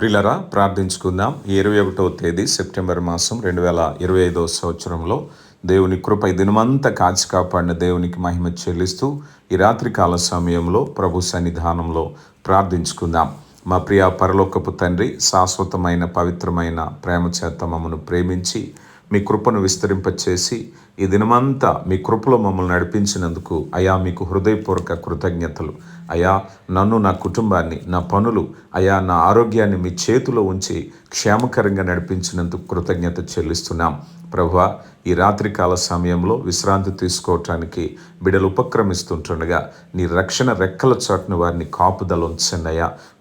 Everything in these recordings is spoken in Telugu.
ప్రిలరా ప్రార్థించుకుందాం. ఇరవై ఒకటవ తేదీ సెప్టెంబర్ మాసం రెండు వేల ఇరవై ఐదవ సంవత్సరంలో దేవుని కృప దినమంతా కాచి కాపాడిన దేవునికి మహిమ చెల్లిస్తూ ఈ రాత్రికాల సమయంలో ప్రభు సన్నిధానంలో ప్రార్థించుకుందాం. మా ప్రియ పరలోకపు తండ్రి శాశ్వతమైన పవిత్రమైన ప్రేమ చేత మమ్మను ప్రేమించి మీ కృపను విస్తరింపచేసి ఈ దినమంతా మీ కృపలో మమ్మల్ని నడిపించినందుకు అయా మీకు హృదయపూర్వక కృతజ్ఞతలు. అయా నన్ను నా కుటుంబాన్ని నా పనులు అయా నా ఆరోగ్యాన్ని మీ చేతిలో ఉంచి క్షేమకరంగా నడిపించినందుకు కృతజ్ఞత చెల్లిస్తున్నాం. ప్రభు ఈ రాత్రికాల సమయంలో విశ్రాంతి తీసుకోవటానికి బిడలు ఉపక్రమిస్తుంటుండగా నీ రక్షణ రెక్కల చాటున వారిని కాపుదల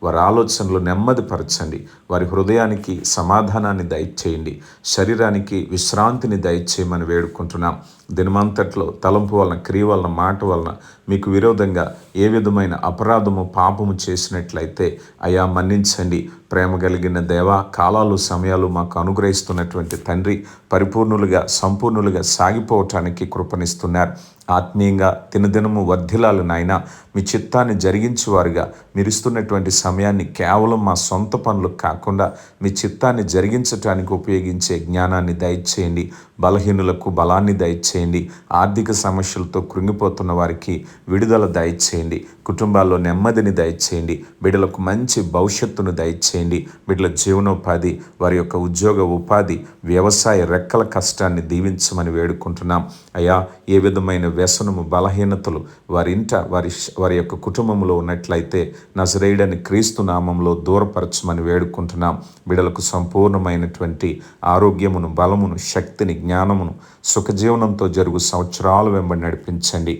వారి ఆలోచనలు నెమ్మదిపరచండి వారి హృదయానికి సమాధానాన్ని దయచేయండి. శరీరానికి విశ్రాంతిని దయచేయమని వేడుకుంటున్నాం. దినమంతట్లో తలంపు వలన క్రియ వలన మాట వలన మీకు విరోధంగా ఏ విధమైన అపరాధము పాపము చేసినట్లయితే అయా మన్నించండి. ప్రేమ కలిగిన దేవ కాలాలు సమయాలు మాకు అనుగ్రహిస్తున్నటువంటి తండ్రి పరిపూర్ణులుగా సంపూర్ణులుగా సాగిపోవటానికి కృపణిస్తున్నారు ఆత్మీయంగా దినదినము వర్ధిలాలు నాయన. మీ చిత్తాన్ని జరిగించేవారుగా. మిరుస్తున్నటువంటి సమయాన్ని కేవలం మా సొంత పనులు కాకుండా మీ చిత్తాన్ని జరిగించటానికి ఉపయోగించే జ్ఞానాన్ని దయచేయండి. బలహీనులకు బలాన్ని దయచేయండి. ఆర్థిక సమస్యలతో కృంగిపోతున్న వారికి విడుదల దయచేయండి. కుటుంబాల్లో నెమ్మదిని దయచేయండి. బిడ్డలకు మంచి భవిష్యత్తును దయచేయండి. బిడ్డల జీవనోపాధి వారి యొక్క ఉద్యోగ ఉపాధి వ్యవసాయ రెక్కల కష్టాన్ని దీవించమని వేడుకుంటున్నాం. అయ్యా ఏ విధమైన వ్యసనము బలహీనతలు వారి ఇంట వారి వారి యొక్క కుటుంబంలో ఉన్నట్లయితే నజరేయుడని క్రీస్తు నామంలో దూరపరచమని వేడుకుంటున్నాం. బిడలకు సంపూర్ణమైనటువంటి ఆరోగ్యమును బలమును శక్తిని జ్ఞానమును సుఖజీవనంతో జరుగు సంవత్సరాలు వెంబడి నడిపించండి.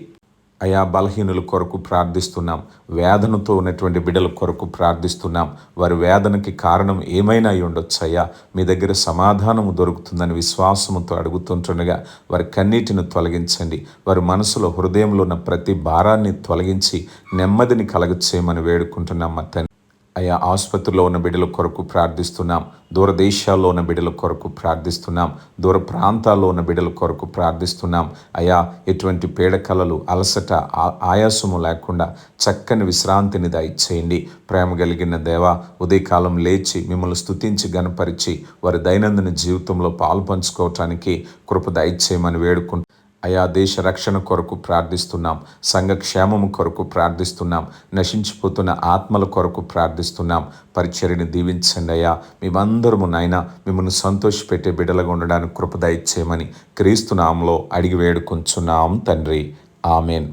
అయా బలహీనుల కొరకు ప్రార్థిస్తున్నాం. వేదనతో ఉన్నటువంటి బిడ్డల కొరకు ప్రార్థిస్తున్నాం. వారి వేదనకి కారణం ఏమైనా అయి ఉండొచ్చు అయ్యా. మీ దగ్గర సమాధానము దొరుకుతుందని విశ్వాసముతో అడుగుతుంటుండగా వారి కన్నీటిని తొలగించండి. వారి మనసులో హృదయంలో ఉన్న ప్రతి భారాన్ని తొలగించి నెమ్మదిని కలగచేయమని వేడుకుంటున్నాం మా అయా ఆసుపత్రిలో ఉన్న బిడ్డల కొరకు ప్రార్థిస్తున్నాం. దూరదేశాల్లో ఉన్న బిడ్డల కొరకు ప్రార్థిస్తున్నాం. దూర ప్రాంతాల్లో ఉన్న బిడ్డల కొరకు ప్రార్థిస్తున్నాం. అయా ఎటువంటి పీడకలలు అలసట ఆయాసము లేకుండా చక్కని విశ్రాంతిని దయచేయండి. ప్రేమ కలిగిన దేవ ఉదయకాలం లేచి మిమ్మల్ని స్థుతించి గనపరిచి వారి దైనందిన జీవితంలో పాలు పంచుకోవటానికి కృప దయచేయమని వేడుకుంటున్నాం. అయా దేశ రక్షణ కొరకు ప్రార్థిస్తున్నాం. సంఘ క్షేమము కొరకు ప్రార్థిస్తున్నాం. నశించిపోతున్న ఆత్మల కొరకు ప్రార్థిస్తున్నాం. పరిచర్ని దీవించండి అయ్యా. మేమందరము నాయన మిమ్మల్ని సంతోషపెట్టే బిడ్డలుగా ఉండడానికి కృపద ఇచ్చేయమని క్రీస్తునామంలో అడిగి వేడుకొంచున్నాం తండ్రి. ఆమెన్.